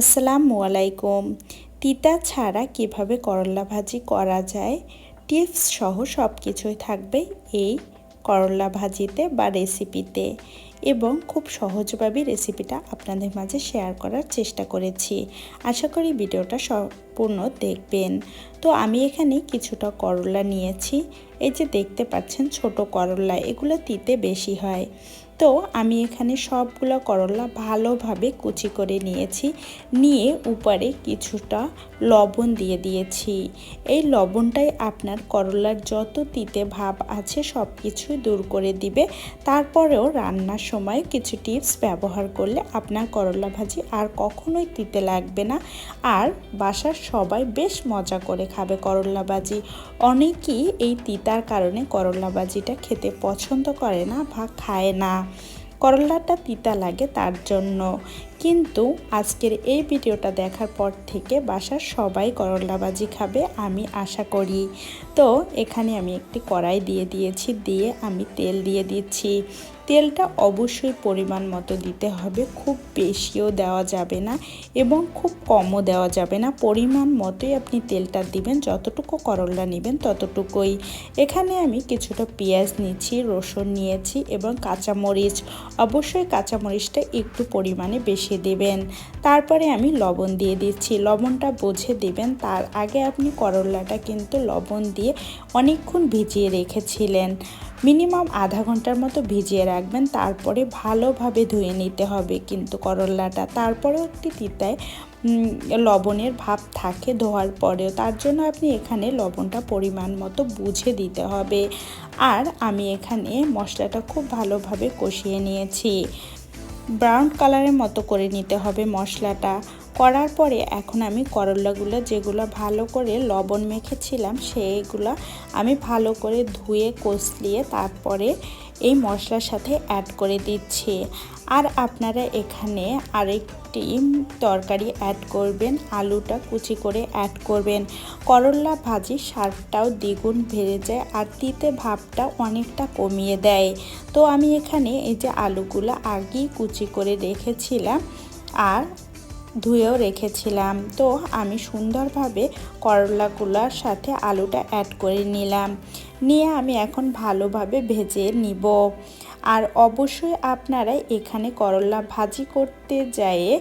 আসসালামু আলাইকুম। তিতা ছাড়া কীভাবে করলা ভাজি করা যায়? টিপস সহ সব কিছুই থাকবে এই করলা ভাজিতে বা রেসিপিতে এবং খুব সহজভাবে রেসিপিটা আপনাদের মাঝে শেয়ার করার চেষ্টা করেছি। আশা করি ভিডিওটা সম্পূর্ণ দেখবেন। তো আমি এখানে কিছুটা করলা নিয়েছি। এই যে দেখতে পাচ্ছেন ছোট করলা, এগুলো তিতে বেশি হয়। তো আমি এখানে সবগুলো করলা ভালোভাবে কুচি করে নিয়েছি। নিয়ে উপরে কিছুটা লবণ দিয়ে দিয়েছি। এই লবণটাই আপনার করলার যত তিতে ভাব আছে সব কিছুই দূর করে দিবে। তারপরেও রান্নার সময় কিছু টিপস ব্যবহার করলে আপনার করলা ভাজি আর কখনোই তিতে লাগবে না। আর বাসার সবাই বেশ মজা করে খাবে করলা ভাজি। অনেকেই এই তিতার কারণে করলা ভাজিটা খেতে পছন্দ করে না বা খায় না। করলাটা তিতা লাগে তার জন্য। কিন্তু আজকের এই ভিডিওটা দেখার পর থেকে বাসার সবাই করলা ভাজি খাবে, আমি আশা করি। তো এখানে আমি একটি কড়াই দিয়ে দিয়েছি, দিয়ে আমি তেল দিয়ে দিচ্ছি। তেলটা অবশ্যই পরিমাণ মতো দিতে হবে, খুব বেশিও দেওয়া যাবে না এবং খুব কমও দেওয়া যাবে না। পরিমাণ মতোই আপনি তেলটা দিবেন, যতটুকু করলা নেবেন ততটুকুই। এখানে আমি কিছুটা পেঁয়াজ নিচ্ছি রসুন নিয়েছি এবং কাঁচামরিচ। অবশ্যই কাঁচামরিচটা একটু পরিমাণে বেশি দেবেন। তারপরে আমি লবণ দিয়ে দিচ্ছি। লবণটা বুঝে দেবেন, তার আগে আপনি করলাটা কিন্তু লবণ দিয়ে অনেকক্ষণ ভিজিয়ে রেখেছিলেন। মিনিমাম আধা ঘণ্টার মতো ভিজিয়ে রাখবেন, তারপরে ভালোভাবে ধুয়ে নিতে হবে কিন্তু করলাটা। তারপরেও একটি তিতায় লবণের ভাব থাকে ধোয়ার পরেও। তার জন্য আপনি এখানে লবণটা পরিমাণ মতো বুঝে দিতে হবে। আর আমি এখানে মশলাটা খুব ভালোভাবে কষিয়ে নিয়েছি। ব্রাউন কালারের মতো করে নিতে হবে মশলাটা। করার পরে এখন আমি করলাগুলো যেগুলো ভালো করে লবণ মেখেছিলাম, সেইগুলো আমি ভালো করে ধুয়ে, কষলিয়ে তারপরে এই মশলার সাথে অ্যাড করে দিচ্ছি। আর আপনারা এখানে আরেকটি তরকারি অ্যাড করবেন, আলুটা কুচি করে অ্যাড করবেন। করলা ভাজি স্বাদটাও দ্বিগুণ বেড়ে যায় আর তিতে ভাবটা অনেকটা কমিয়ে দেয়। তো আমি এখানে এই যে আলুগুলো আগেই কুচি করে রেখেছিলাম আর ধুয়েও রেখেছিলাম। তো আমি সুন্দরভাবে করলাগুলোর সাথে আলুটা অ্যাড করে নিলাম। নিয়ে আমি এখন ভালোভাবে ভেজে নিব। আর অবশ্যই আপনারা এখানে করলা ভাজি করতে যেয়ে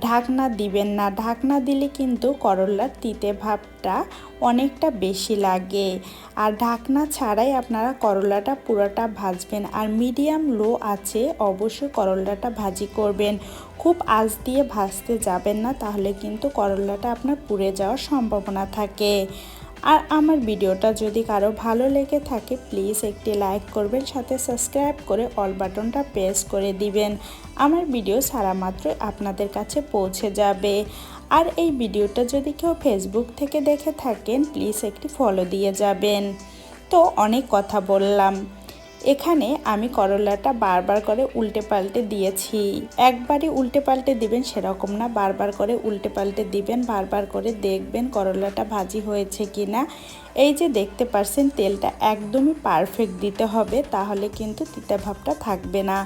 ঢাকনা দিবেন না। ঢাকনা দিলে কিন্তু করলার তিতে ভাবটা অনেকটা বেশি লাগে। আর ঢাকনা ছাড়াই আপনারা করলাটা পুরোটা ভাজবেন। আর মিডিয়াম লো আছে অবশ্যই করলাটা ভাজি করবেন। খুব আজ দিয়ে ভাজতে যাবেন না, তাহলে কিন্তু করলাটা আপনার পুড়ে যাওয়ার সম্ভাবনা থাকে। আর আমার ভিডিওটা যদি কারও ভালো লেগে থাকে প্লিজ একটি লাইক করবেন, সাথে সাবস্ক্রাইব করে অল বাটনটা প্রেস করে দিবেন। আমার ভিডিও সারা মাত্র আপনাদের কাছে পৌঁছে যাবে। আর এই ভিডিওটা যদি কেউ ফেসবুক থেকে দেখে থাকেন প্লিজ একটি ফলো দিয়ে যাবেন। তো অনেক কথা বললাম। এখানে আমি করলাটা বারবার করে উল্টে পাল্টে দিয়েছি। একবারই উল্টে পাল্টে দিবেন সেরকম না। বারবার করে উল্টে পাল্টে দিবেন, বারবার করে দেখবেন করলাটা ভাজি হয়েছে কি না এই যে দেখতে পারছেন, তেলটা একদমই পারফেক্ট দিতে হবে, তাহলে কিন্তু তিতা ভাবটা থাকবে না।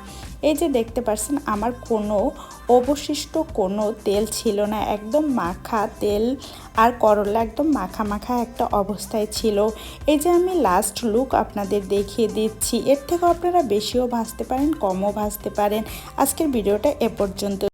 এই যে দেখতে পারছেন, আমার কোনো, অবশিষ্ট কোনো তেল ছিল না, একদম মাখা তেল আর করলা একদম মাখা মাখা একটা অবস্থায় ছিল। এই যে আমি লাস্ট লুক আপনাদের দেখিয়ে দিচ্ছি, এর থেকে আপনারা বেশিও ভাজতে পারেন, কমও ভাজতে পারেন। আজকের ভিডিওটা এ পর্যন্ত।